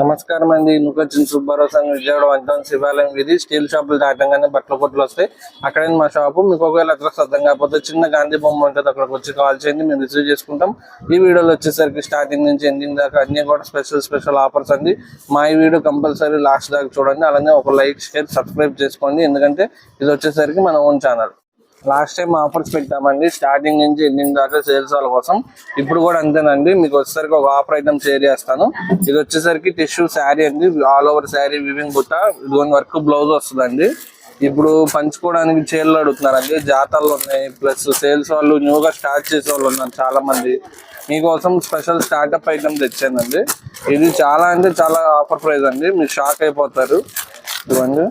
నమస్కారం అండి. నుకొచ్చిన సుబ్బారావు సంఘ్ విజయవాడ వంటం శివాలయం ఇది స్టీల్ షాపులు దాటంగానే బట్టల కొట్లు వస్తాయి. అక్కడే మా షాపు. మీకు ఒకవేళ అడ్రస్ అర్థం కాకపోతే చిన్న గాంధీ బొమ్మ ఉంటుంది అక్కడికి వచ్చి కాల్ చేయండి. మేము రిసీవ్ చేసుకుంటాం. ఈ వీడియోలో వచ్చేసరికి స్టార్టింగ్ నుంచి ఎండింగ్ దాకా అన్ని కూడా స్పెషల్ స్పెషల్ ఆఫర్స్ అండి. మా ఈ వీడియో కంపల్సరీ లాస్ట్ దాకా చూడండి. అలానే ఒక లైక్ షేర్ సబ్స్క్రైబ్ చేసుకోండి. ఎందుకంటే ఇది వచ్చేసరికి మన own channel. Last time offers పెట్టామండి. స్టార్టింగ్ నుంచి ఎండింగ్ దాకా సేల్స్ వాళ్ళ కోసం. ఇప్పుడు కూడా అంతేనండి. మీకు వచ్చేసరికి ఒక ఆఫర్ ఐటమ్ షేర్ చేస్తాను. ఇది వచ్చేసరికి టిష్యూ శారీ అండి. ఆల్ ఓవర్ శారీ వివింగ్ బుట్ట ఇదిగోని వర్క్ బ్లౌజ్ వస్తుందండి. ఇప్పుడు పంచుకోవడానికి చీరలు అడుగుతున్నారండి. జాతరలు ఉన్నాయి. ప్లస్ సేల్స్ వాళ్ళు న్యూగా స్టార్ట్ చేసే వాళ్ళు ఉన్నారు చాలా మంది మీకోసం స్పెషల్ స్టార్టప్ ఐటమ్ తెచ్చానండి. ఇది చాలా అంటే చాలా ఆఫర్ ప్రైస్ అండి. మీరు షాక్ అయిపోతారు. ఇదిగోండి.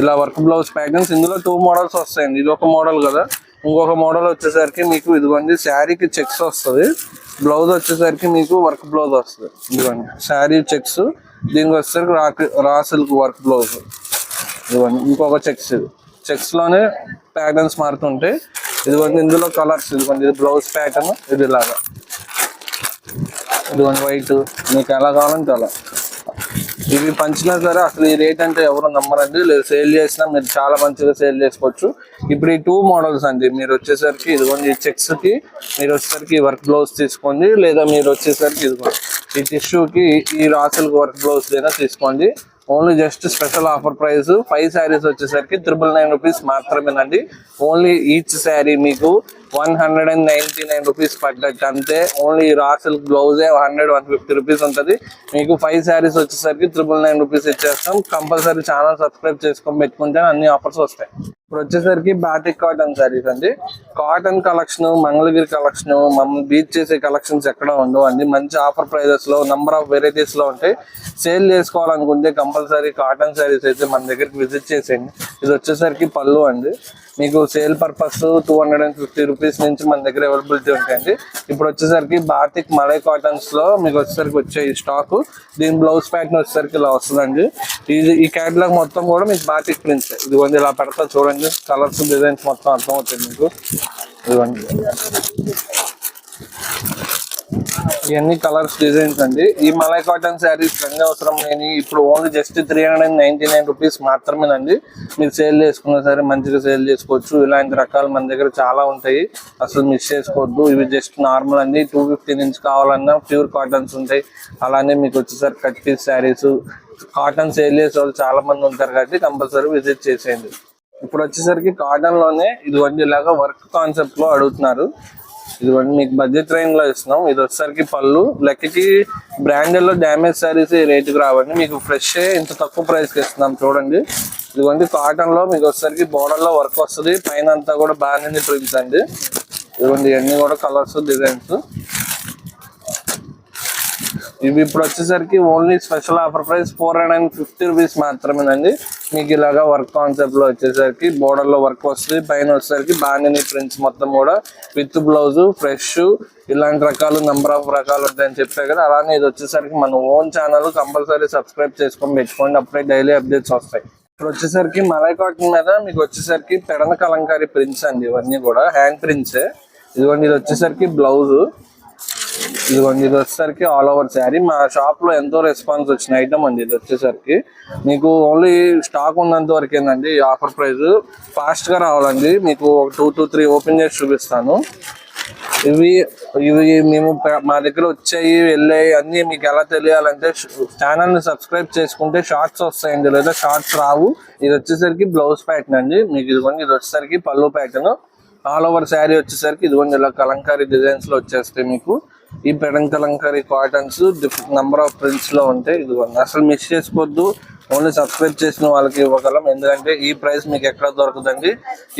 ఇలా వర్క్ బ్లౌజ్ ప్యాటర్న్స్ ఇందులో టూ మోడల్స్ వస్తాయండి. ఇది ఒక మోడల్ కదా. ఇంకొక మోడల్ వచ్చేసరికి మీకు ఇదిగోండి శారీకి చెక్స్ వస్తుంది. బ్లౌజ్ వచ్చేసరికి మీకు వర్క్ బ్లౌజ్ వస్తుంది. ఇదిగోండి శారీ చెక్స్. దీనికి వచ్చేసరికి రా రా సిల్క్ వర్క్ బ్లౌజ్. ఇదిగోండి ఇంకొక చెక్స్ ఇది. చెక్స్లోనే ప్యాటర్న్స్ మారుతుంటాయి ఇదిగోండి ఇందులో కలర్స్ ఇదిగోండి ఇది బ్లౌజ్ ప్యాటర్న్ ఇది ఇలాగా. ఇదిగోండి వైట్ మీకు ఎలా కావాలంటే అలా. ఇవి పంచినా సరే అసలు ఈ రేట్ అంటే ఎవరు నమ్మరండి. లేదు సేల్ చేసినా మీరు చాలా మంచిగా సేల్ చేసుకోవచ్చు. ఇప్పుడు ఈ టూ మోడల్స్ అండి. మీరు వచ్చేసరికి ఇదిగోండి ఈ చెక్స్కి మీరు వచ్చేసరికి వర్క్ బ్లౌజ్ తీసుకోండి లేదా మీరు వచ్చేసరికి ఇదిగోండి ఈ టిష్యూకి ఈ రాసులకు వర్క్ బ్లౌజ్ లేదా తీసుకోండి. Only just special offer price. Five saris వచ్చేసరికి త్రిబుల్ నైన్ రూపీస్ మాత్రమేనండి. ఓన్లీ ఈచ్ శారీ మీకు one hundred and ninety nine rupees పడ్డట్టు. అంతే ఓన్లీ రా సిల్క్ బ్లౌజే హండ్రెడ్ వన్ ఫిఫ్టీ రూపీస్ ఉంటుంది. మీకు ఫైవ్ శారీస్ వచ్చేసరికి త్రిబుల్ నైన్ రూపీస్ ఇచ్చేస్తాం. కంపల్సరీ ఛానల్ సబ్స్క్రైబ్ చేసుకొని పెట్టుకుంటే అన్ని ఆఫర్స్ వస్తాయి. ఇప్పుడు వచ్చేసరికి బ్యాటిక్ కాటన్ శారీస్ అండి. కాటన్ కలెక్షన్ మంగళగిరి కలెక్షన్ మమ్మల్ని బీచ్ చేసే కలెక్షన్స్ ఎక్కడ ఉండవు అండి. మంచి ఆఫర్ ప్రైజెస్లో నెంబర్ నంబర్ ఆఫ్ వెరైటీస్లో ఉంటాయి. సేల్ చేసుకోవాలనుకుంటే కంపల్సరీ కాటన్ శారీస్ అయితే మన దగ్గరికి విజిట్ చేసేయండి. ఇది వచ్చేసరికి పళ్ళు అండి. మీకు sale purpose two hundred and fifty rupees నుంచి మన దగ్గర అవైలబిలిటీ ఉంటాయండి. ఇప్పుడు వచ్చేసరికి భారతిక్ మలై కాటన్స్లో మీకు వచ్చేసరికి వచ్చే ఈ స్టాక్. దీని బ్లౌజ్ ప్యాటర్న్ వచ్చేసరికి ఇలా వస్తుందండి. ఇది ఈ క్యాటలాగ్ మొత్తం కూడా మీకు బాతిక్ ప్రింట్స్. ఇదిగోండి ఇలా పెడతా చూడండి. కలర్స్ డిజైన్స్ మొత్తం అర్థం అవుతుంది మీకు. ఇదిగోండి. ఇవన్నీ కలర్స్ డిజైన్స్ అండి. ఈ మలై కాటన్ శారీస్ రెండు అవసరం లేని ఇప్పుడు only just three hundred and ninety nine rupees మాత్రమేనండి. మీరు సేల్ చేసుకున్న సరే మంచిగా సేల్ చేసుకోవచ్చు. ఇలాంటి రకాలు మన దగ్గర చాలా ఉంటాయి. అసలు మిస్ చేసుకోవద్దు. ఇవి జస్ట్ నార్మల్ అండి. టూ ఫిఫ్టీ నుంచి కావాలన్నా ప్యూర్ కాటన్స్ ఉంటాయి. అలానే మీకు వచ్చేసరికి cut piece sarees. Cotton sale చేసే వాళ్ళు చాలా మంది ఉంటారు కాబట్టి కంపల్సరీ విజిట్ చేసేయండి. ఇప్పుడు వచ్చేసరికి కాటన్లోనే ఇదిగోండి ఇలాగా వర్క్ కాన్సెప్ట్లో అడుగుతున్నారు. ఇదిగోండి మీకు బడ్జెట్ రేంజ్లో ఇస్తున్నాం. ఇది వచ్చేసరికి పళ్ళు. లెక్కకి బ్రాండెడ్లో డ్యామేజ్ సారీస్ ఈ రేటుకి రావండి. మీకు ఫ్రెష్ ఇంత తక్కువ ప్రైస్కి ఇస్తున్నాం. చూడండి. ఇదిగోండి కాటన్లో మీకు వచ్చేసరికి బోర్డర్లో వర్క్ వస్తుంది. పైన అంతా కూడా బాగానే ప్రింట్స్ అండి. ఇదిగోండి ఇవన్నీ కూడా కలర్స్ డిజైన్స్ ఇవి ఇప్పుడు వచ్చేసరికి only special offer price four hundred and fifty rupees మాత్రమేనండి. మీకు ఇలాగా వర్క్ కాన్సెప్ట్లో వచ్చేసరికి బోర్డర్లో వర్క్ వస్తుంది. పైన వచ్చేసరికి బాగానే ప్రింట్స్ మొత్తం కూడా విత్ బ్లౌజ్ ఫ్రెష్ ఇలాంటి రకాలు నెంబర్ ఆఫ్ రకాలు ఉంటాయని చెప్పే కదా. అలానే ఇది వచ్చేసరికి మన ఓన్ ఛానల్ కంపల్సరీ సబ్స్క్రైబ్ చేసుకొని పెట్టుకోండి. అప్పుడే డైలీ అప్డేట్స్ వస్తాయి. ఇప్పుడు వచ్చేసరికి మలై కాటన్ మీద మీకు వచ్చేసరికి పెడన కలంకారీ ప్రింట్స్ అండి ఇవన్నీ కూడా. హ్యాండ్ ప్రింట్స్ ఇదిగోండి ఇది వచ్చేసరికి బ్లౌజ్ ఇదిగోండి ఇది వచ్చేసరికి ఆల్ ఓవర్ శారీ మా షాప్లో ఎంతో రెస్పాన్స్ వచ్చిన ఐటమ్ అండి ఇది వచ్చేసరికి. మీకు ఓన్లీ స్టాక్ ఉన్నంత వరకేనండి ఈ ఆఫర్ ప్రైస్ ఫాస్ట్గా రావాలండి. మీకు టూ టూ త్రీ ఓపెన్ చేసి చూపిస్తాను. ఇవి ఇవి మేము మా దగ్గర వచ్చాయి వెళ్ళాయి అన్నీ మీకు ఎలా తెలియాలంటే ఛానల్ని సబ్స్క్రైబ్ చేసుకుంటే షార్ట్స్ వస్తాయండి లేదా షార్ట్స్ రావు. ఇది వచ్చేసరికి బ్లౌజ్ ప్యాటర్న్ అండి. మీకు ఇదిగోండి ఇది వచ్చేసరికి pallu pattern all over sari వచ్చేసరికి ఇదిగోండి ఇలా కలంకారీ డిజైన్స్లో వచ్చేస్తాయి మీకు. ఈ Pedana Kalamkari cottons different number of ప్రింట్స్లో ఉంటాయి ఇదిగోండి. అసలు మిస్ చేసుకోవద్దు. ఓన్లీ సబ్స్క్రైబ్ చేసిన వాళ్ళకి ఇవ్వగలం. ఎందుకంటే ఈ ప్రైస్ మీకు ఎక్కడ దొరకదండి.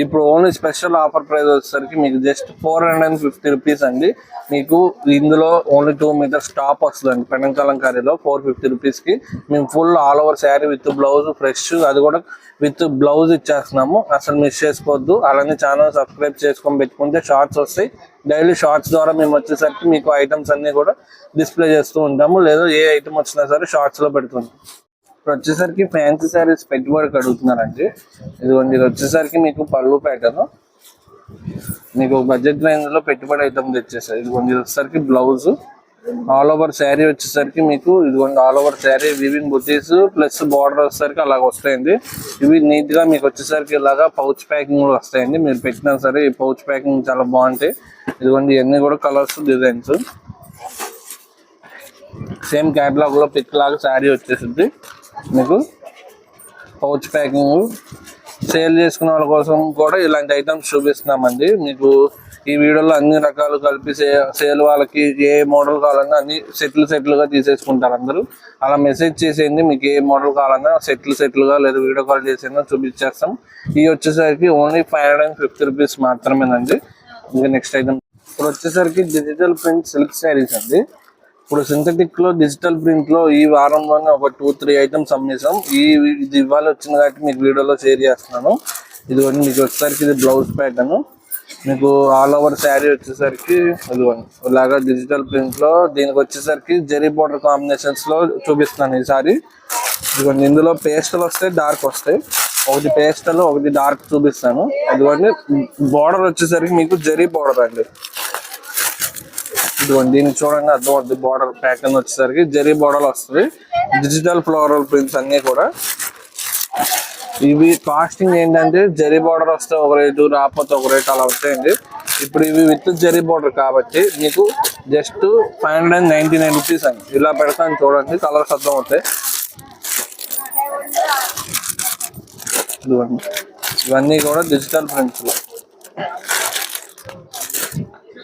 ఇప్పుడు ఓన్లీ స్పెషల్ ఆఫర్ ప్రైస్ వచ్చేసరికి మీకు just four hundred and fifty rupees అండి. మీకు ఇందులో ఓన్లీ టూ మీటర్స్ టాప్ వస్తుందండి. పెనం కర్రీలో ఫోర్ ఫిఫ్టీ రూపీస్కి మేము full all over sari with blouse fresh. అది కూడా విత్ బ్లౌజ్ ఇచ్చేస్తున్నాము. అసలు మిస్ చేసుకోవద్దు. అలానే ఛానల్ సబ్స్క్రైబ్ చేసుకొని పెట్టుకుంటే షార్ట్స్ వస్తాయి. డైలీ షార్ట్స్ ద్వారా మేము వచ్చేసరికి మీకు ఐటమ్స్ అన్నీ కూడా డిస్ప్లే చేస్తూ ఉంటాము. లేదా ఏ ఐటమ్ వచ్చినా సరే షార్ట్స్లో లో ఇప్పుడు వచ్చేసరికి ఫ్యాన్సీ శారీస్ వర్క్ అడుగుతున్నారండి. ఇదిగోండి ఇది వచ్చేసరికి మీకు పళ్ళు ప్యాటర్న్ మీకు బడ్జెట్ రేంజ్లో పెట్టుబడి ఐటమ్ తెచ్చేసారు. ఇదిగోండి ఇది వచ్చేసరికి బ్లౌజ్ ఆల్ ఓవర్ శారీ వచ్చేసరికి మీకు ఇదిగోండి all over sari weaving butis plus border వచ్చేసరికి అలాగ వస్తాయండి. ఇవి నీట్గా మీకు వచ్చేసరికి ఇలాగా పౌచ్ ప్యాకింగ్ కూడా వస్తాయండి. మీరు పెట్టినా సరే ఈ పౌచ్ ప్యాకింగ్ చాలా బాగుంటాయి. ఇదిగోండి ఇవన్నీ కూడా కలర్స్ డిజైన్స్ సేమ్ క్యాటలాగ్లో పిక్ లాగా శారీ వచ్చేసింది. మీకు పౌచ్ ప్యాకింగ్ సేల్ చేసుకునే వాళ్ళ కోసం కూడా ఇలాంటి ఐటమ్స్ చూపిస్తున్నామండి. మీకు ఈ వీడియోలో అన్ని రకాలు కలిపి సేల్ వాళ్ళకి ఏ మోడల్ కావాలన్నా అన్ని సెట్లు సెట్లుగా తీసేసుకుంటారు అందరూ. అలా మెసేజ్ చేసేయండి మీకు ఏ మోడల్ కావాలన్నా సెట్లు సెట్లుగా లేదా వీడియో కాల్ చేసేనా చూపించేస్తాం. ఇవి వచ్చేసరికి only five hundred and fifty rupees మాత్రమేనండి. ఇంకా నెక్స్ట్ ఐటమ్ ఇప్పుడు వచ్చేసరికి డిజిటల్ ప్రింట్ సిల్క్ శారీస్ అండి. ఇప్పుడు సింథటిక్లో డిజిటల్ ప్రింట్లో ఈ వారంలోనే ఒక టూ త్రీ ఐటమ్స్ అమ్మేసాం ఈ ఇది ఇవాళ వచ్చింది కాబట్టి మీకు వీడియోలో షేర్ చేస్తున్నాను. ఇదిగోండి మీకు వచ్చేసరికి ఇది బ్లౌజ్ ప్యాటర్న్ మీకు ఆల్ ఓవర్ శారీ వచ్చేసరికి ఇదిగోండి ఇలాగా డిజిటల్ ప్రింట్లో దీనికి వచ్చేసరికి జెరీ బోర్డర్ కాంబినేషన్స్లో చూపిస్తున్నాను ఈసారి ఇదిగోండి ఇందులో పేస్టల్ వస్తాయి డార్క్ వస్తాయి. ఒకటి పేస్టల్ ఒకటి డార్క్ చూపిస్తాను. ఇదిగోండి బోర్డర్ వచ్చేసరికి మీకు జెరీ బోర్డర్ అండి. ఇదిగోండి దీనికి చూడండి అర్థం అవుతుంది బార్డర్ ప్యాటర్న్ వచ్చేసరికి జరీ బార్డర్ వస్తుంది. డిజిటల్ ఫ్లోరల్ ప్రింట్స్ అన్ని కూడా. ఇవి కాస్టింగ్ ఏంటంటే జరీ బార్డర్ వస్తే ఒక రేటు రాకపోతే ఒక రేటు అలా ఉంటాయండి. ఇప్పుడు ఇవి విత్ జరీ బార్డర్ కాబట్టి మీకు just five hundred and ninety nine rupees అండి ఇలా పెడతాను చూడండి కలర్స్ అర్థం అవుతాయి ఇవన్నీ కూడా డిజిటల్ ప్రింట్స్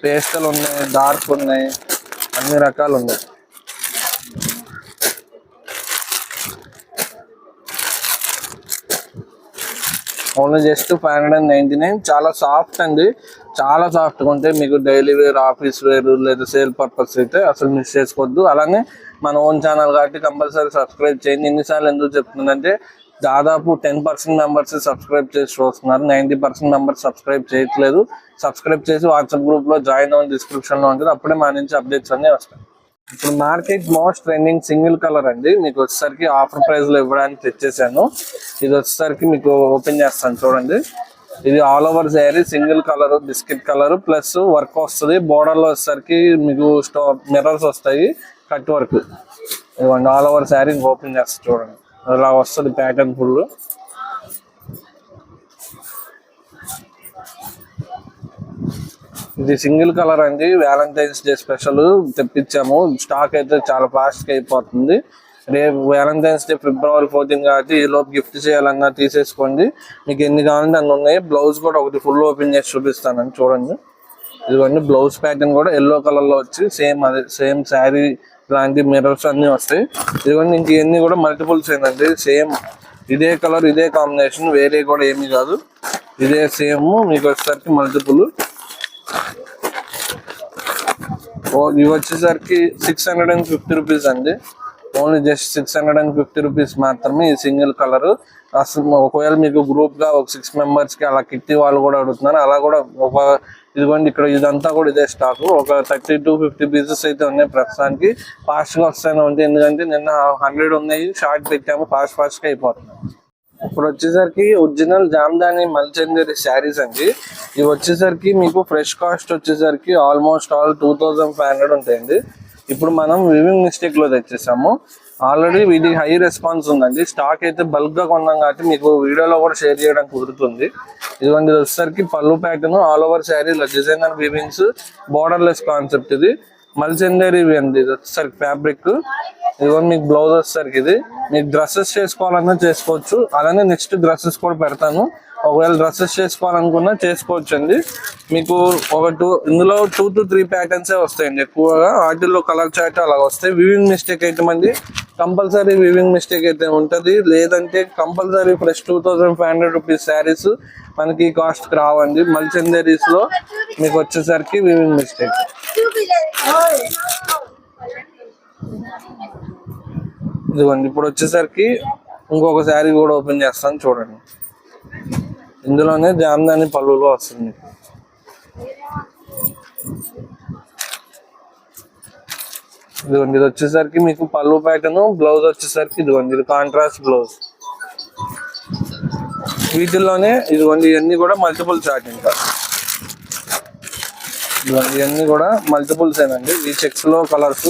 పేస్టల్ ఉన్నాయి డార్క్ ఉన్నాయి అన్ని రకాలు ఉన్నాయి only just five hundred and ninety nine. చాలా సాఫ్ట్ అండి. చాలా సాఫ్ట్గా ఉంటాయి. మీకు డైలీ వేర్ ఆఫీస్ వేర్ లేదా సేల్ పర్పస్ అయితే అసలు మిస్ చేసుకోవద్దు. అలానే మన ఓన్ ఛానల్ కాబట్టి కంపల్సరీ సబ్స్క్రైబ్ చేయండి. ఎన్నిసార్లు ఎందుకు చెప్తుందంటే దాదాపు టెన్ పర్సెంట్ మెంబర్స్ సబ్స్క్రైబ్ చేసి చూస్తున్నారు. నైంటీ పర్సెంట్ మెంబర్స్ సబ్స్క్రైబ్ చేయట్లేదు. సబ్స్క్రైబ్ చేసి వాట్సాప్ గ్రూప్లో జాయిన్ అవ్వని డిస్క్రిప్షన్లో ఉంటుంది. అప్పుడే మా నుంచి అప్డేట్స్ అన్ని వస్తాయి. ఇప్పుడు market most trending single colour అండి. మీకు వచ్చేసరికి ఆఫర్ ప్రైస్లో ఇవ్వడానికి తెచ్చేసాను. ఇది వచ్చేసరికి మీకు ఓపెన్ చేస్తాను చూడండి. ఇది all over sari single colour biscuit colour plus work వస్తుంది. బోర్డర్లో వచ్చేసరికి మీకు స్టో మిర్రర్స్ వస్తాయి. Cut work. ఇవ్వండి ఆల్ ఓవర్ శారీ ఓపెన్ చేస్తాను చూడండి. అలా వస్తుంది ప్యాటర్న్ ఫుల్ ఇది సింగిల్ కలర్ అండి. వ్యాలంటైన్స్ డే స్పెషల్ తెప్పించాము. స్టాక్ అయితే చాలా ఫాస్ట్గా అయిపోతుంది. రేపు వ్యాలంటైన్స్ డే ఫిబ్రవరి ఫోర్టీన్ కాబట్టి ఈ లోపు గిఫ్ట్ చేయాలన్నా తీసేసుకోండి. మీకు ఎన్ని కావాలంటే అన్ని ఉన్నాయి. బ్లౌజ్ కూడా ఒకటి ఫుల్ ఓపెన్ చేసి చూపిస్తానండి. చూడండి. ఇదిగోండి బ్లౌజ్ ప్యాటర్న్ కూడా ఎల్లో కలర్లో వచ్చి సేమ్ అదే సేమ్ శారీ ఇలాంటి మిర్రర్స్ అన్నీ వస్తాయి. ఇదిగోండి ఇంక ఇవన్నీ కూడా మల్టిపుల్స్ ఏంటంటే సేమ్ ఇదే కలర్ ఇదే కాంబినేషన్ వేరే కూడా ఏమీ కాదు. ఇదే సేమ్ మీకు వచ్చేసరికి మల్టిపుల్ ఇవి వచ్చేసరికి six hundred and fifty rupees అండి. Only just six hundred and fifty rupees మాత్రమే ఈ సింగిల్ కలర్ అసలు ఒకవేళ మీకు గ్రూప్గా ఒక సిక్స్ మెంబర్స్కి అలా కిట్టి వాళ్ళు కూడా అడుగుతున్నారు అలా కూడా ఒక ఇదిగోండి ఇక్కడ ఇదంతా కూడా ఇదే స్టాక్ ఒక థర్టీ టు ఫిఫ్టీ పీసెస్ అయితే ఉన్నాయి ప్రస్తుతానికి. ఫాస్ట్గా వస్తాయి ఉంది. ఎందుకంటే నిన్న హండ్రెడ్ ఉన్నాయి. షార్ట్ పెట్టాము. ఫాస్ట్ ఫాస్ట్గా అయిపోతున్నాయి. ఇప్పుడు వచ్చేసరికి ఒరిజినల్ జామ్దాని మల్చందేరి శారీస్ అండి. ఇవి వచ్చేసరికి మీకు ఫ్రెష్ కాస్ట్ వచ్చేసరికి almost all two thousand five hundred ఉంటాయండి. ఇప్పుడు మనం వివింగ్ మిస్టేక్లో తెచ్చేసాము. ఆల్రెడీ వీటికి హై రెస్పాన్స్ ఉందండి. స్టాక్ అయితే బల్క్గా కొన్నాం కాబట్టి మీకు వీడియోలో కూడా షేర్ చేయడం కుదురుతుంది. ఇదిగోండి ఇది వచ్చేసరికి pallu pattern all over sari design and weavings less concept ఇది. మల్చందేరి ఇవి అండి ఇది వచ్చేసరికి ఫ్యాబ్రిక్ ఇదిగోండి మీకు బ్లౌజ్ వచ్చేసరికి ఇది. మీకు డ్రెస్సెస్ చేసుకోవాలన్నా చేసుకోవచ్చు. అలానే నెక్స్ట్ డ్రెస్సెస్ కూడా పెడతాను. ఒకవేళ డ్రెస్సెస్ చేసుకోవాలనుకున్నా చేసుకోవచ్చండి. మీకు ఒక టూ ఇందులో టూ టు త్రీ ప్యాటర్న్సే వస్తాయండి ఎక్కువగా. వాటిల్లో కలర్ చాట్ అలా వస్తాయి. వివింగ్ మిస్టేక్ అయితే మంది కంపల్సరీ వివింగ్ మిస్టేక్ అయితే ఉంటుంది. లేదంటే compulsory fresh two thousand five hundred rupees sarees మనకి కాస్ట్ రావండి. మల్చెందరీస్లో మీకు వచ్చేసరికి వివింగ్ మిస్టేక్ ఇదిగోండి ఇప్పుడు వచ్చేసరికి ఇంకొక శారీ కూడా ఓపెన్ చేస్తాను చూడండి. ఇందులోనే జామదాని పళ్ళులో వస్తుంది. ఇదిగోండి ఇది వచ్చేసరికి మీకు పళ్ళు ప్యాటర్న్ బ్లౌజ్ వచ్చేసరికి ఇదిగోండి ఇది కాంట్రాస్ట్ బ్లౌజ్ వీటిల్లోనే ఇదిగోండి ఇవన్నీ కూడా మల్టిపుల్ చాట్ ఇంకా. ఇదిగోండి, ఇవన్నీ కూడా మల్టిపుల్స్ ఏనండి ఈ చెక్స్లో కలర్స్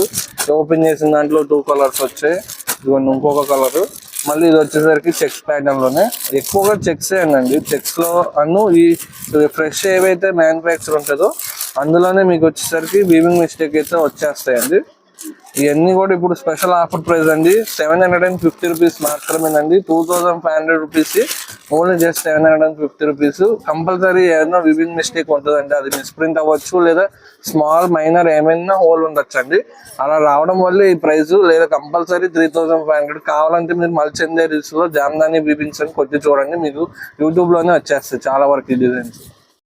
ఓపెన్ చేసిన దాంట్లో టూ కలర్స్ వచ్చాయి. ఇదిగోండి ఇంకొక కలర్ మళ్ళీ ఇది వచ్చేసరికి చెక్స్ ప్యాటర్న్లోనే ఎక్కువగా చెక్స్ అండి. చెక్స్లో అను ఈ ఫ్రెష్ ఏవైతే మ్యానుఫ్యాక్చర్ ఉంటుందో అందులోనే మీకు వచ్చేసరికి వీవింగ్ మిస్టేక్ అయితే వచ్చేస్తాయండి. ఇవన్నీ కూడా ఇప్పుడు స్పెషల్ ఆఫర్ ప్రైస్ అండి. Seven hundred and fifty rupees మాత్రమేనండి. Two thousand five hundred rupees only just seven hundred and fifty rupees. Compulsory ఏదైనా వివింగ్ మిస్టేక్ ఉంటుందండి. అది మిస్ప్రింట్ అవ్వచ్చు లేదా స్మాల్ మైనర్ ఏమైనా హోల్ ఉండొచ్చు అండి అలా రావడం వల్ల ఈ ప్రైస్ లేదా compulsory three thousand five hundred కావాలంటే మీరు మల్చందే రీల్స్లో జామ్దాని బీబిన్స్ అని కొద్ది చూడండి. మీకు యూట్యూబ్లోనే వచ్చేస్తాయి చాలా వరకు ఈ డిజైన్స్.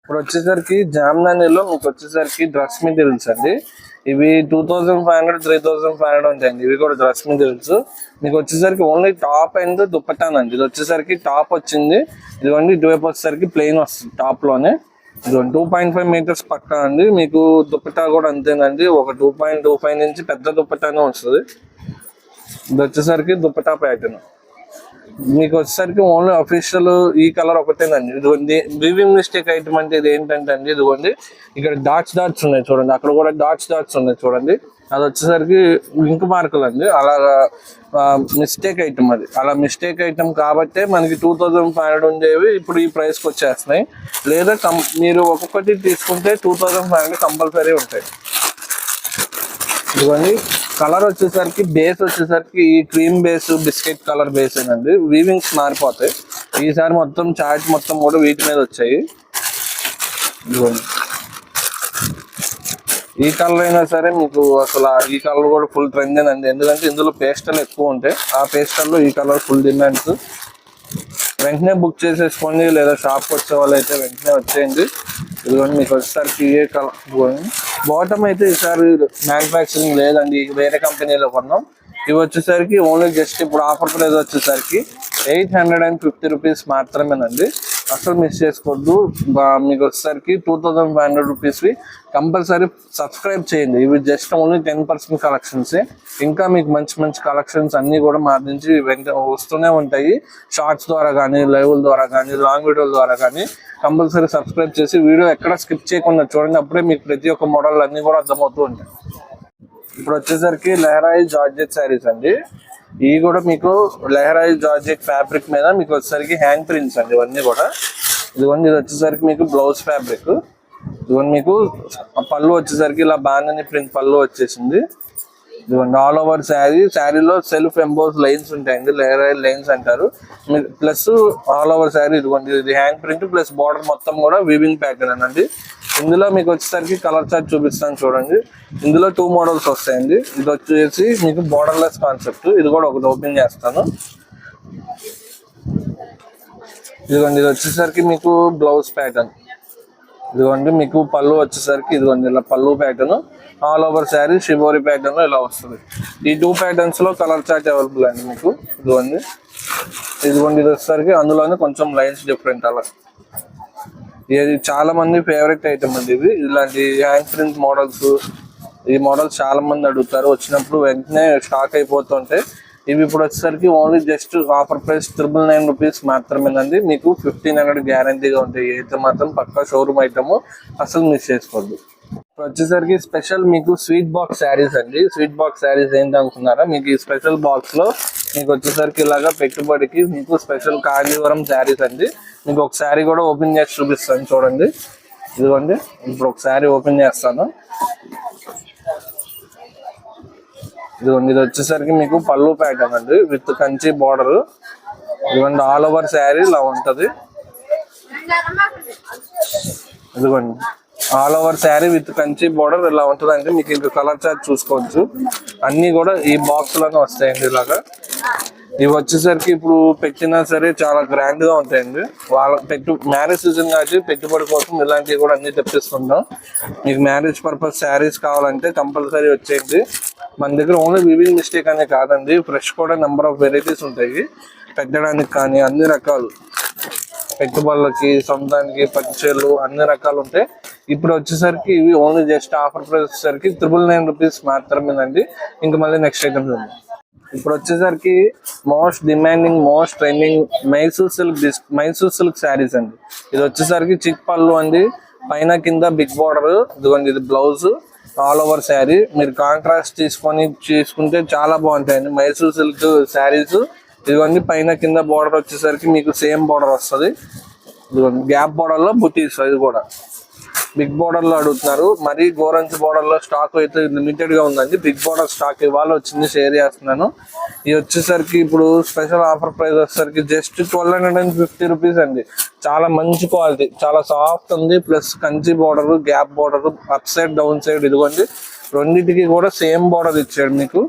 ఇప్పుడు వచ్చేసరికి జామ్దానిలో మీకు వచ్చేసరికి డ్రెస్ మెటీరియల్స్ అండి. ఇవి two thousand five hundred three thousand five hundred ఉంటాయండి. ఇవి కూడా డ్రెస్ మెటీరియల్స్ మీకు వచ్చేసరికి ఓన్లీ టాప్ అండ్ దుప్పటానండి ఇది వచ్చేసరికి టాప్ వచ్చింది. ఇదిగోండి ఇటువైపు వచ్చేసరికి ప్లెయిన్ వస్తుంది టాప్లోనే. ఇదిగోండి టూ పాయింట్ ఫైవ్ మీటర్స్ పక్క అండి. మీకు దుప్పటా కూడా అంతేనండి. ఒక టూ పాయింట్ టూ ఫైవ్ నుంచి పెద్ద దుప్పటానే వస్తుంది. ఇది వచ్చేసరికి దుప్పటా ప్యాటర్న్ మీకు వచ్చేసరికి ఓన్లీ అఫీషియల్ ఈ కలర్ ఒకటేనండి. ఇదిగోండి బీవింగ్ మిస్టేక్ ఐటమ్ అంటే ఇది ఏంటంటే అండి ఇదిగోండి. ఇక్కడ డాట్స్ డాట్స్ ఉన్నాయి చూడండి అక్కడ కూడా డాట్స్ డాట్స్ ఉన్నాయి చూడండి. అది వచ్చేసరికి ఇంక్ మార్కులు అండి. అలాగా మిస్టేక్ ఐటమ్ అది. అలా మిస్టేక్ ఐటమ్ కాబట్టే మనకి టూ థౌజండ్ ఫైవ్ హండ్రెడ్ ఉండేవి ఇప్పుడు ఈ ప్రైస్కి వచ్చేస్తున్నాయి. లేదా మీరు ఒక్కొక్కటి తీసుకుంటే two thousand five hundred compulsory ఉంటాయి. ఇదిగోండి కలర్ వచ్చేసరికి బేస్ వచ్చేసరికి ఈ cream base biscuit colour base అండి వీవింగ్స్ మారిపోతాయి. ఈసారి మొత్తం చాట్ మొత్తం కూడా వీటి మీద వచ్చాయి. ఇదిగోండి. ఈ కలర్ అయినా సరే మీకు అసలు ఈ కలర్ కూడా ఫుల్ ట్రెండ్ అండి. ఎందుకంటే ఇందులో పేస్టల్ ఎక్కువ ఉంటాయి. ఆ పేస్టల్లో ఈ కలర్ ఫుల్ డిమాండ్స్ వెంటనే బుక్ చేసేసుకోండి. లేదా షాప్కి వచ్చే వాళ్ళు అయితే వెంటనే వచ్చేయండి. ఇదిగోండి మీకు వచ్చేసరికి ఏ కలర్ బాటమ్ అయితే ఈసారి మ్యానుఫ్యాక్చరింగ్ లేదండి. వేరే కంపెనీలో కొన్నాం. ఇవి వచ్చేసరికి ఓన్లీ జస్ట్ ఇప్పుడు ఆఫర్ ప్రైస్ వచ్చేసరికి eight hundred and fifty rupees మాత్రమేనండి. అసలు మిస్ చేసుకోవద్దు. బా- మీకు వచ్చేసరికి టూ థౌజండ్ ఫైవ్ హండ్రెడ్ రూపీస్వి కంపల్సరీ సబ్స్క్రైబ్ చేయండి. ఇవి జస్ట్ ఓన్లీ టెన్ పర్సెంట్ కలెక్షన్సే ఇంకా మీకు మంచి మంచి కలెక్షన్స్ అన్నీ కూడా మా నుంచి వెంట వస్తూనే ఉంటాయి. షార్ట్స్ ద్వారా కానీ లైవ్ ద్వారా కానీ లాంగ్ వీడియోల ద్వారా కానీ కంపల్సరీ సబ్స్క్రైబ్ చేసి వీడియో ఎక్కడ స్కిప్ చేయకుండా చూడండి. అప్పుడే మీకు ప్రతి ఒక్క మోడల్ అన్నీ కూడా అర్థమవుతూ ఉంటాయి. ఇప్పుడు వచ్చేసరికి లెహరాయి జార్జెట్ శారీస్ అండి. ఇవి కూడా మీకు లెహరాయి జార్జెట్ ఫ్యాబ్రిక్ మీద మీకు వచ్చేసరికి హ్యాంగ్ ప్రింట్స్ అండి ఇవన్నీ కూడా. ఇదిగోండి ఇది వచ్చేసరికి మీకు బ్లౌజ్ ఫ్యాబ్రిక్. ఇదిగోండి మీకు పళ్ళు వచ్చేసరికి ఇలా బాగానే ప్రింట్ పళ్ళు వచ్చేసింది. ఇదిగోండి ఆల్ ఓవర్ శారీ. శారీలో సెల్ఫ్ ఎంబోస్ లైన్స్ ఉంటాయండి లేయర్ లైన్స్ అంటారు. ప్లస్ ఆల్ ఓవర్ శారీ ఇదిగోండి ఇది హ్యాంగ్ ప్రింట్ ప్లస్ బార్డర్ మొత్తం కూడా వీవింగ్ ప్యాటర్న్ అండి. ఇందులో మీకు వచ్చేసరికి కలర్ చార్ట్ చూపిస్తాను చూడండి. ఇందులో టూ మోడల్స్ వస్తాయండి. ఇది వచ్చేసి మీకు బోర్డర్లెస్ కాన్సెప్ట్ ఇది కూడా ఒకటి ఓపెన్ చేస్తాను. ఇదిగోండి ఇది వచ్చేసరికి మీకు బ్లౌజ్ ప్యాటర్న్ ఇదిగోండి మీకు పళ్ళు వచ్చేసరికి ఇదిగోండి ఇలా పళ్ళు pattern all over sari shibori pattern ఇలా వస్తుంది. ఈ టూ ప్యాటర్న్స్లో కలర్ చార్ట్ అవైలబుల్ అండి మీకు. ఇదిగోండి. ఇదిగోండి ఇది వచ్చేసరికి అందులోనే కొంచెం లైన్స్ డిఫరెంట్ అలా. ఇది చాలా మంది ఫేవరెట్ ఐటమ్ అండి ఇవి ఇలాంటి హ్యాండ్ ప్రింట్ మోడల్స్ ఈ మోడల్స్ చాలా మంది అడుగుతారు. వచ్చినప్పుడు వెంటనే స్టాక్ అయిపోతుంటే ఇవి ఇప్పుడు వచ్చేసరికి only just offer price triple nine rupees మాత్రమేనండి. మీకు ఫిఫ్టీన్ హండ్రెడ్ గ్యారంటీగా ఉంటాయి. అయితే మాత్రం పక్కా షోరూమ్ ఐటమ్ అసలు మిస్ చేసుకోవద్దు. వచ్చేసరికి స్పెషల్ మీకు స్వీట్ బాక్స్ శారీస్ అండి. స్వీట్ బాక్స్ శారీస్ ఏంటి అనుకున్నారా మీకు ఈ స్పెషల్ బాక్స్లో మీకు వచ్చేసరికి ఇలాగా పెట్టుబడికి మీకు స్పెషల్ కాంజీవరం శారీస్ అండి. మీకు ఒక శారీ కూడా ఓపెన్ చేసి చూపిస్తాను చూడండి. ఇదిగోండి ఇప్పుడు ఒక శారీ ఓపెన్ చేస్తాను. ఇదిగోండి ఇది వచ్చేసరికి మీకు పళ్ళు ప్యాటర్న్ అండి. విత్ కంచి బార్డర్ ఇదిగోండి ఆల్ ఓవర్ శారీ ఇలా ఉంటుంది. ఇదిగోండి. All over sari with Kanchi border ఇలా ఉంటదండి మీకు ఇంకా కలర్ చార్ట్ చూసుకోవచ్చు. అన్ని కూడా ఈ బాక్స్ లాగా వస్తాయండి ఇలాగా. ఇవి వచ్చేసరికి ఇప్పుడు పెట్టినా సరే చాలా గ్రాండ్గా ఉంటాయండి. వాళ్ళ పెట్టు మ్యారేజ్ సీజన్ కాబట్టి పెట్టుబడి కోసం ఇలాంటివి కూడా అన్ని తెప్పిస్తుంటాం. మీకు మ్యారేజ్ పర్పస్ శారీస్ కావాలంటే కంపల్సరీ వచ్చేయండి. మన దగ్గర ఓన్లీ వివింగ్ మిస్టేక్ అనే కాదండి. ఫ్రెష్ కూడా నెంబర్ ఆఫ్ వెరైటీస్ ఉంటాయి. పెట్టడానికి కానీ అన్ని రకాలు. పెట్టుబడులకి సొంతానికి పచ్చళ్ళు అన్ని రకాలు ఉంటాయి ఇప్పుడు వచ్చేసరికి ఇవి ఓన్లీ జస్ట్ ఆఫర్ ప్రైస్ వచ్చేసరికి త్రిబుల్ నైన్ రూపీస్ మాత్రమేనండి. ఇంకా మళ్ళీ నెక్స్ట్ ఐటమ్స్ ఉంది ఇప్పుడు వచ్చేసరికి most demanding most trending Mysore silk Mysore silk saris అండి. ఇది వచ్చేసరికి చిక్ పళ్ళు అండి. పైన కింద బిగ్ బార్డర్ ఇదిగోండి ఇది బ్లౌజ్ ఆల్ ఓవర్ శారీ మీరు కాంట్రాస్ట్ తీసుకొని తీసుకుంటే చాలా బాగుంటాయండి. మైసూర్ సిల్క్ శారీస్ ఇదిగోండి పైన కింద బార్డర్ వచ్చేసరికి మీకు సేమ్ బార్డర్ వస్తుంది. ఇదిగోండి గ్యాప్ బార్డర్లో బుటీస్ ఇది కూడా. బిగ్ బార్డర్లో అడుగుతున్నారు. మరీ గోరంచ్ బార్డర్లో స్టాక్ అయితే లిమిటెడ్గా ఉందండి. బిగ్ బార్డర్ స్టాక్ ఇవాళ వచ్చింది షేర్ చేస్తున్నాను. ఇది వచ్చేసరికి ఇప్పుడు స్పెషల్ ఆఫర్ ప్రైస్ వచ్చేసరికి just twelve hundred and fifty rupees అండి. చాలా మంచి క్వాలిటీ చాలా సాఫ్ట్ ఉంది. Plus Kanchi border gap border up side down side ఇదిగోండి. రెండింటికి కూడా సేమ్ బార్డర్ ఇచ్చాడు మీకు.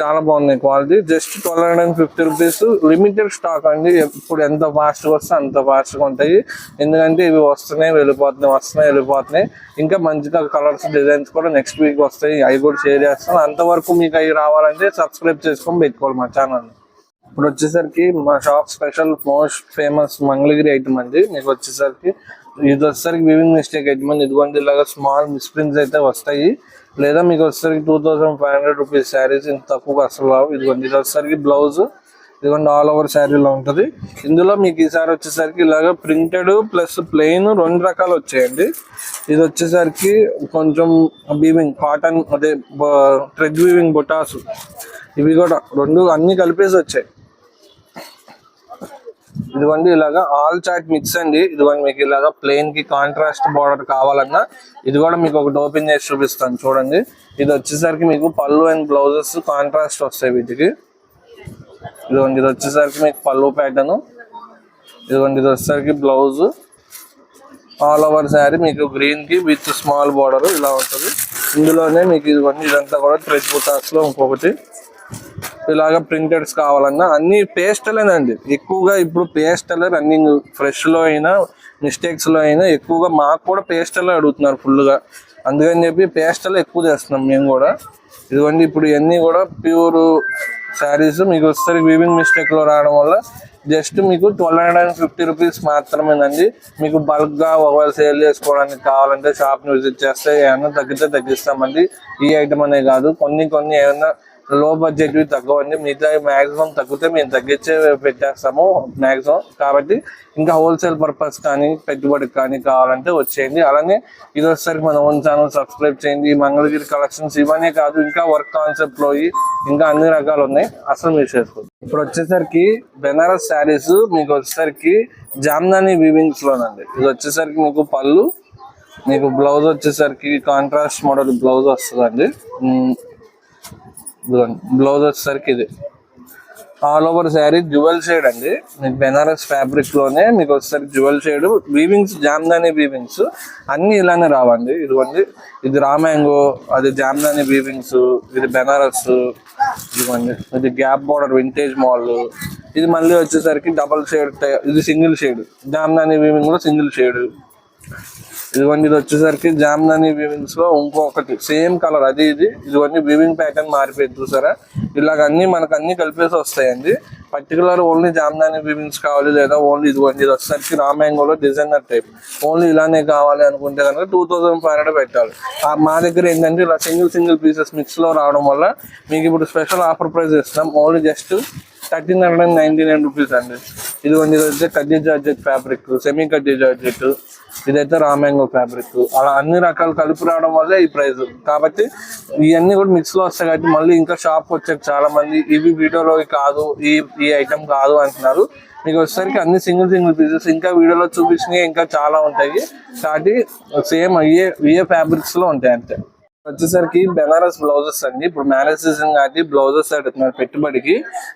చాలా బాగుంది quality. Just twelve hundred and fifty rupees. Limited stock అండి. ఇప్పుడు ఎంత ఫాస్ట్గా వస్తే అంత ఫాస్ట్గా ఉంటాయి. ఎందుకంటే ఇవి వస్తున్నాయి వెళ్ళిపోతున్నాయి వస్తున్నాయి వెళ్ళిపోతున్నాయి. ఇంకా మంచిగా కలర్స్ డిజైన్స్ కూడా నెక్స్ట్ వీక్ వస్తాయి. అవి కూడా షేర్ చేస్తాను. అంతవరకు మీకు అవి రావాలంటే సబ్స్క్రైబ్ చేసుకొని పెట్టుకోవాలి మా ఛానల్ని. ఇప్పుడు వచ్చేసరికి మా shop special most famous Mangalagiri item అండి. మీకు వచ్చేసరికి ఇది వచ్చేసరికి వివింగ్ మిస్టేక్ అయితే అండి ఇదిగోండి ఇలాగా స్మాల్ మిస్ప్రింట్స్ అయితే వస్తాయి. లేదా మీకు వచ్చేసరికి two thousand five hundred rupees saris ఇంత తక్కువ అసలు రావు. ఇదిగోండి ఇది వచ్చేసరికి బ్లౌజ్ ఇదిగోండి ఆల్ ఓవర్ శారీలో ఉంటుంది. ఇందులో మీకు ఈసారి వచ్చేసరికి ఇలాగ ప్రింటెడ్ ప్లస్ ప్లెయిన్ రెండు రకాలు వచ్చాయండి. ఇది వచ్చేసరికి కొంచెం వీవింగ్ కాటన్ అదే థ్రెడ్ వీవింగ్ బొటాస్ ఇవి కూడా రెండు అన్ని కలిపేసి వచ్చాయి. ఇదిగోండి ఇలాగా ఆల్ చాట్ మిక్స్ అండి. ఇదిగోండి మీకు ఇలాగా ప్లెయిన్కి కాంట్రాస్ట్ బార్డర్ కావాలన్నా ఇది కూడా మీకు ఒకటి ఓపెన్ చేసి చూపిస్తాను. చూడండి ఇది వచ్చేసరికి మీకు పళ్ళు అండ్ బ్లౌజెస్ కాంట్రాస్ట్ వస్తాయి వీటికి. ఇదిగోండి ఇది వచ్చేసరికి మీకు పళ్ళు ప్యాటర్న్ ఇదిగోండి ఇది వచ్చేసరికి బ్లౌజ్ ఆల్ ఓవర్ శారీ మీకు గ్రీన్కి విత్ స్మాల్ బార్డర్ ఇలా ఉంటుంది. ఇందులోనే మీకు ఇదిగోండి ఇదంతా కూడా థ్రెడ్ బుటాక్స్లో ఇంకొకటి. ఇలాగ ప్రింటెడ్స్ కావాలన్నా అన్ని పేస్టలేనండి. ఎక్కువగా ఇప్పుడు పేస్టల్ రన్నింగ్ ఫ్రెష్లో అయినా మిస్టేక్స్లో అయినా ఎక్కువగా మాకు కూడా పేస్టలే అడుగుతున్నారు ఫుల్గా. అందుకని చెప్పి పేస్టల్ ఎక్కువ చేస్తున్నాం మేము కూడా. ఇదిగోండి ఇప్పుడు ఇవన్నీ కూడా ప్యూర్ శారీస్ మీకు వస్తారు వీవింగ్ మిస్టేక్లో రావడం వల్ల జస్ట్ మీకు twelve hundred and fifty rupees మాత్రమేనండి. మీకు బల్క్గా ఒకవేళ సేల్ చేసుకోవడానికి కావాలంటే షాప్ని విజిట్ చేస్తే ఏమైనా తగ్గితే తగ్గిస్తామండి. ఈ ఐటమ్ అనే కాదు. కొన్ని కొన్ని ఏమైనా లో బడ్జెట్ తగ్గవండి. మిగతా మాక్సిమం తగ్గితే మేము తగ్గించే పెట్టేస్తాము మాక్సిమం కాబట్టి ఇంకా హోల్సేల్ పర్పస్ కానీ పెట్టుబడికి కానీ కావాలంటే వచ్చేయండి. అలానే ఇది వచ్చేసరికి మన ఓన్ ఛానల్ సబ్స్క్రైబ్ చేయండి. మంగళగిరి కలెక్షన్స్ ఇవన్నీ కాదు ఇంకా వర్క్ కాన్సెప్ట్లో ఇంకా అన్ని రకాలు ఉన్నాయి. అసలు మీరు చేసుకోండి. ఇప్పుడు వచ్చేసరికి బెనారస్ శారీస్ మీకు వచ్చేసరికి జామ్దాని వీవింగ్స్ లోనండి. ఇది వచ్చేసరికి మీకు పళ్ళు మీకు బ్లౌజ్ వచ్చేసరికి కాంట్రాస్ట్ మోడల్ బ్లౌజ్ వస్తుందండి. బ్లౌజ్ వచ్చేసరికి ఇది. All over sari jewel shade అండి. మీకు బెనారస్ ఫ్యాబ్రిక్లోనే మీకు వచ్చేసరికి jewel shade weavings jamdani weavings అన్ని ఇలానే రావండి. ఇదిగోండి ఇది రామాంగో అది జామ్దాని వీవింగ్స్ ఇది బెనారస్ ఇదిగోండి ఇది గ్యాప్ బార్డర్ వింటేజ్ మాల్ ఇది మళ్ళీ వచ్చేసరికి డబల్ షేడ్ ఇది సింగిల్ షేడ్ జామ్దాని వీవింగ్లో సింగిల్ షేడ్ ఇదిగోండి ఇది వచ్చేసరికి జామ్నాని వీవింగ్స్లో ఇంకొకటి సేమ్ కలర్ అది ఇది. ఇదిగోండి వీవింగ్ ప్యాటర్న్ మారిపోయింది చూసారా? ఇలాగ అన్ని మనకు అన్ని కలిపేసి వస్తాయండి. పర్టికులర్ ఓన్లీ జామ్నాని వీవింగ్స్ కావాలి లేదా ఓన్లీ ఇదిగోండి ఇది వచ్చేసరికి రామాంగోలో డిజైనర్ టైప్ ఓన్లీ ఇలానే కావాలి అనుకుంటే కనుక టూ థౌసండ్ ఫైవ్ హండ్రెడ్ పెట్టాలి. ఆ మా దగ్గర ఏంటంటే ఇలా సింగిల్ సింగిల్ పీసెస్ మిక్స్లో రావడం వల్ల మీకు ఇప్పుడు స్పెషల్ ఆఫర్ ప్రైస్ ఇస్తున్నాం. Only just thirteen hundred and ninety nine rupees అండి. ఇదిగోండి ఇది వచ్చే కడ్డీ జార్జెట్ ఫ్యాబ్రిక్ సెమీ కడ్డీ జార్జెట్. ఇదైతే రామ్యాంగో ఫ్యాబ్రిక్. అలా అన్ని రకాలు కలిపి రావడం వల్లే ఈ ప్రైస్ కాబట్టి ఇవన్నీ కూడా మిక్స్లో వస్తాయి కాబట్టి మళ్ళీ ఇంకా షాప్ వచ్చాక చాలా మంది ఇవి వీడియోలో కాదు ఈ ఈ ఐటమ్ కాదు అంటున్నారు. మీకు వచ్చేసరికి అన్ని సింగిల్ సింగిల్ పీసెస్. ఇంకా వీడియోలో చూపించినవి ఇంకా చాలా ఉంటాయి. కాబట్టి సేమ్ అయ్యే ఇయే ఫ్యాబ్రిక్స్లో ఉంటాయి అంతే. వచ్చేసరికి బెనారస్ బ్లౌజెస్ అండి. ఇప్పుడు మ్యారేజ్ సీజన్ కాబట్టి బ్లౌజెస్ అడుగుతున్నారు పెట్టుబడికి.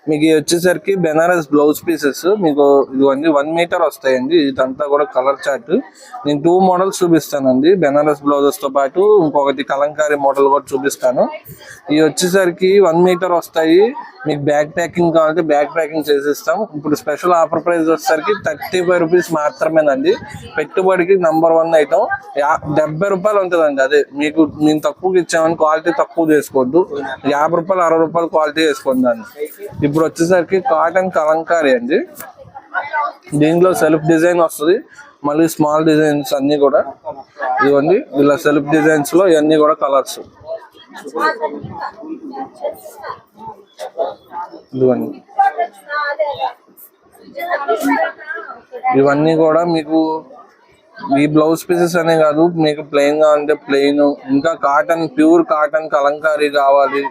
మీకు ఇది వచ్చేసరికి బెనారస్ బ్లౌజ్ పీసెస్ మీకు ఇదిగోండి వన్ మీటర్ వస్తాయండి. ఇదంతా కూడా కలర్ చార్ట్. నేను టూ మోడల్స్ చూపిస్తానండి. బెనారస్ బ్లౌజెస్తో పాటు ఇంకొకటి కలంకారీ మోడల్ కూడా చూపిస్తాను. ఇవి వచ్చేసరికి వన్ మీటర్ వస్తాయి. మీకు బ్యాగ్ ప్యాకింగ్ కావాలంటే బ్యాగ్ ప్యాకింగ్ చేసిస్తాం. ఇప్పుడు స్పెషల్ ఆఫర్ ప్రైస్ వచ్చేసరికి థర్టీ ఫైవ్ రూపీస్ మాత్రమేనండి. పెట్టుబడికి నంబర్ వన్ ఐటమ్ డెబ్బై రూపాయలు ఉంటుందండి అదే. మీకు మేము తక్కువకి ఇచ్చామని క్వాలిటీ తక్కువ చేసుకోవద్దు. యాభై రూపాయలు అరవై రూపాయలు క్వాలిటీ వేసుకోండి దాన్ని. ఇప్పుడు వచ్చేసరికి కాటన్ కలంకారీ అండి. దీంట్లో సెల్ఫ్ డిజైన్ వస్తుంది. మళ్ళీ స్మాల్ డిజైన్స్ అన్నీ కూడా. ఇవ్వండి ఇలా సెల్ఫ్ డిజైన్స్లో ఇవన్నీ కూడా కలర్స్ ఇదిగోండి. ఇవన్నీ కూడా మీకు ఈ బ్లౌజ్ పీసెస్ అనే కాదు మీకు ప్లెయిన్ కావాలంటే ప్లెయిన్ ఇంకా కాటన్ ప్యూర్ కాటన్ కలంకారీ కావాలి.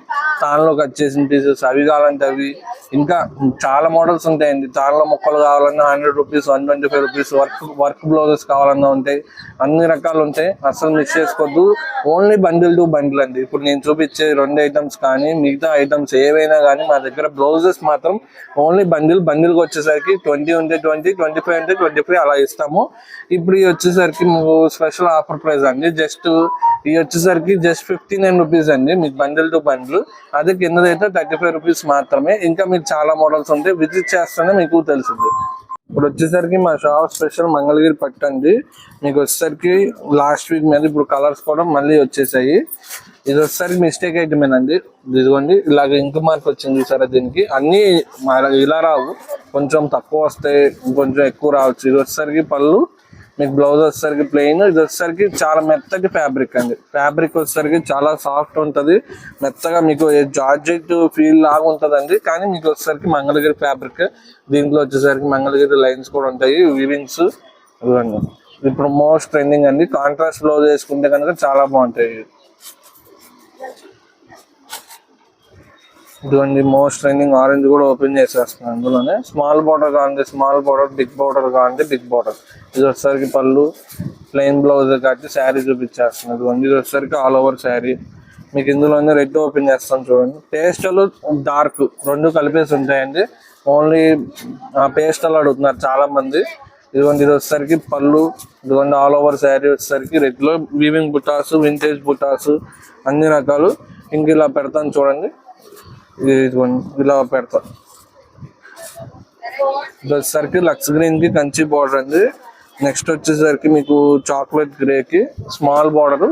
తాన్లో కట్ చేసిన పీసెస్ అవి కావాలంటే అవి. ఇంకా చాలా మోడల్స్ ఉంటాయండి. తాన్లో మొక్కలు కావాలన్నా hundred rupees one twenty five rupees work work blouses కావాలన్నా ఉంటాయి. అన్ని రకాలు ఉంటాయి. అసలు మిస్ చేసుకోవద్దు. ఓన్లీ బండిల్ టు బండిల్ అండి. ఇప్పుడు నేను చూపించే రెండు ఐటమ్స్ కానీ మిగతా ఐటమ్స్ ఏవైనా కానీ మా దగ్గర బ్లౌజెస్ మాత్రం ఓన్లీ బండిల్ బండిల్కి వచ్చేసరికి ట్వంటీ ఉంటే ట్వంటీ ట్వంటీ ఫైవ్ అంటే ట్వంటీ ఫైవ్ అలా ఇస్తాము. ఇప్పుడు వచ్చేసరికి మీకు స్పెషల్ ఆఫర్ ప్రైస్ అండి. జస్ట్ ఇవి వచ్చేసరికి జస్ట్ ఫిఫ్టీ నైన్ రూపీస్ అండి. మీకు బండిల్ టు బండిల్. అదే కిందదైతే థర్టీ ఫైవ్ రూపీస్ మాత్రమే. ఇంకా మీకు చాలా మోడల్స్ ఉంటాయి. విజిట్ చేస్తేనే మీకు తెలుస్తుంది. ఇప్పుడు వచ్చేసరికి మా షాప్ స్పెషల్ మంగళగిరి పట్టు అండి. మీకు వచ్చేసరికి లాస్ట్ వీక్ మీద ఇప్పుడు కలర్స్ కూడా మళ్ళీ వచ్చేసాయి. ఇది వచ్చేసరికి మిస్టేక్ ఐటమేనండి ఇదిగోండి ఇలాగ ఇంక మార్క్ వచ్చింది సరే దీనికి. అన్నీ మా- ఇలా రావు. కొంచెం తక్కువ వస్తాయి. కొంచెం ఎక్కువ రావచ్చు. ఇది వచ్చేసరికి పళ్ళు మీకు బ్లౌజ్ వచ్చేసరికి ప్లెయిన్ ఇది వచ్చేసరికి చాలా మెత్తటి ఫ్యాబ్రిక్ అండి. ఫ్యాబ్రిక్ వచ్చేసరికి చాలా సాఫ్ట్ ఉంటుంది. మెత్తగా మీకు జార్జెట్ ఫీల్ లాగా ఉంటదండి. కానీ మీకు వచ్చేసరికి మంగళగిరి ఫ్యాబ్రిక్ దీంట్లో వచ్చేసరికి మంగళగిరి లైన్స్ కూడా ఉంటాయి. వివింగ్స్ ఇవన్నీ ఇప్పుడు మోస్ట్ ట్రెండింగ్ అండి. కాంట్రాస్ట్ బ్లౌజ్ వేసుకుంటే కనుక చాలా బాగుంటాయి. ఇటువంటి మోస్ట్ ట్రెండింగ్ ఆరెంజ్ కూడా ఓపెన్ చేసేస్తున్నాను అందులోనే. స్మాల్ బార్డర్ కావాలంటే స్మాల్ బార్డర్ బిగ్ బార్డర్ కావాలంటే బిగ్ బార్డర్ ఇది వచ్చేసరికి పళ్ళు ప్లెయిన్ బ్లౌజ్ కట్టి శారీ చూపించేస్తున్నాను ఇదిగోండి ఇది వచ్చేసరికి ఆల్ ఓవర్ శారీ. మీకు ఇందులోనే రెడ్ ఓపెన్ చేస్తాం చూడండి. పేస్టల్ డార్క్ రెండు కలిపేసి ఉంటాయండి. ఓన్లీ పేస్టల్ అడుగుతున్నారు చాలా మంది ఇదిగోండి ఇది వచ్చేసరికి పళ్ళు ఇదిగోండి ఆల్ ఓవర్ శారీ వచ్చేసరికి రెడ్లో వీవింగ్ బుటాస్ వింటేజ్ బుటాస్ అన్ని రకాలు. ఇంక ఇలా పెడతాను చూడండి. ఇది ఇదిగోండి ఇలా పెడతాను. ఇది వచ్చేసరికి లక్స్ గ్రీన్కి కంచి బార్డర్ అండి. నెక్స్ట్ వచ్చేసరికి మీకు చాక్లెట్ గ్రే కి స్మాల్ బార్డర్.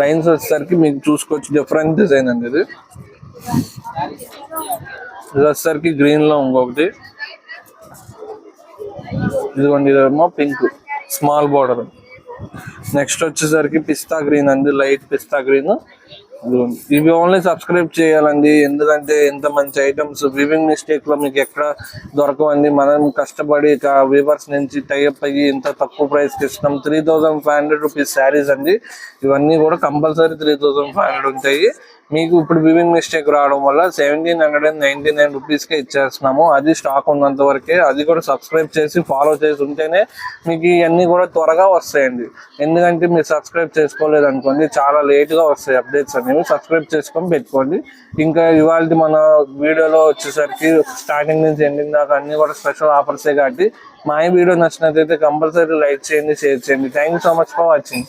లైన్స్ వచ్చేసరికి మీకు చూసుకోవచ్చు డిఫరెంట్ డిజైన్ అండి ఇది. ఇది వచ్చేసరికి గ్రీన్లో ఇంకొకటి. ఇదిగోండి ఇదేమో పింక్ స్మాల్ బార్డర్. నెక్స్ట్ వచ్చేసరికి పిస్తా గ్రీన్ అండి లైట్ పిస్తా గ్రీన్. ఇవి ఓన్లీ సబ్స్క్రైబ్ చేయాలండి. ఎందుకంటే ఎంత మంచి ఐటమ్స్ వివింగ్ మిస్టేక్లో మీకు ఎక్కడ దొరకవండి. మనం కష్టపడి వీవర్స్ నుంచి టైప్ అయ్యి ఇంత తక్కువ ప్రైస్కి ఇస్తున్నాం. Three thousand five hundred rupees saris అండి. ఇవన్నీ కూడా compulsory three thousand five hundred ఉంటాయి. మీకు ఇప్పుడు వివింగ్ మిస్టేక్ రావడం వల్ల seventeen hundred and ninety nine రూపీస్కే ఇచ్చేస్తున్నాము. అది స్టాక్ ఉన్నంత వరకే. అది కూడా సబ్స్క్రైబ్ చేసి ఫాలో చేసి ఉంటేనే మీకు ఇవన్నీ కూడా త్వరగా వస్తాయండి. ఎందుకంటే మీరు సబ్స్క్రైబ్ చేసుకోలేదు అనుకోండి చాలా లేట్గా వస్తాయి అప్డేట్స్ అనేవి. సబ్స్క్రైబ్ చేసుకొని పెట్టుకోండి. ఇంకా ఇవాళ మన వీడియోలో వచ్చేసరికి స్టార్టింగ్ నుంచి ఎండింగ్ దాకా అన్నీ కూడా స్పెషల్ ఆఫర్సే కాబట్టి మా ఈ వీడియో నచ్చినట్లయితే కంపల్సరీ లైక్ చేయండి షేర్ చేయండి. Thank you so much for watching